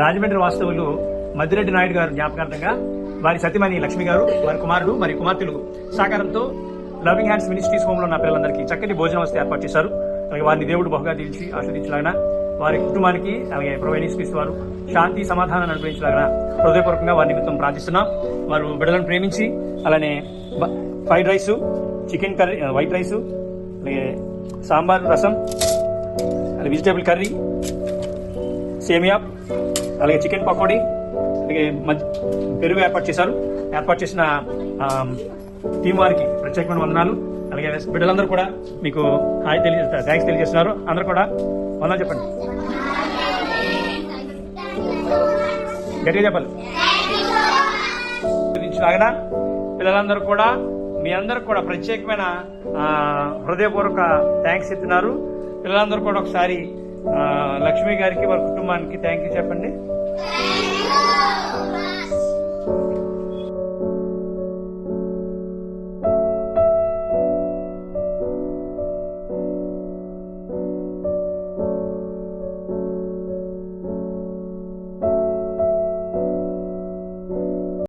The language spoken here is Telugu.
రాజమండ్రి వాస్తవులు మద్దిరెడ్డి నాయుడు గారు జ్ఞాపకార్థంగా వారి సతీమణి లక్ష్మి గారు వారి కుమారుడు మరి కుమార్తెలు సహకారంతో లవింగ్ హ్యాండ్స్ మినిస్ట్రీస్ హోమ్లో ఉన్న పిల్లలందరికీ చక్కటి భోజన వస్తే ఏర్పాటు చేశారు. అలాగే వారిని దేవుడు బహుగా దీల్చి ఆస్వాదించలాగిన వారి కుటుంబానికి అలాగే ప్రొవైనీస్ వారు శాంతి సమాధానాన్ని అనుగ్రహించలాగిన హృదయపూర్వకంగా వారి నిమిత్తం ప్రార్థిస్తున్నాం. వారు బిడ్డలను ప్రేమించి అలానే fried rice chicken curry white rice అలాగే సాంబార్ రసం అలాగే వెజిటేబుల్ కర్రీ సేమియా అలాగే చికెన్ పకోడీ అలాగే పెరుగు ఏర్పాటు చేశారు. ఏర్పాటు చేసిన టీం వారికి ప్రత్యేకమైన వందనాలు. అలాగే బిడ్డలందరూ కూడా మీకు హాయ్ తెలియ థ్యాంక్స్ తెలియజేస్తున్నారు. అందరూ కూడా వందలు చెప్పండి. గట్టిగా చెప్పాలి. లాగా పిల్లలందరూ కూడా మీ అందరూ కూడా ప్రత్యేకమైన హృదయపూర్వక థ్యాంక్స్ ఇస్తున్నారు పిల్లలందరూ కూడా ఒకసారి లక్ష్మి గారికి వారి కుటుంబానికి థ్యాంక్ యూ చెప్పండి.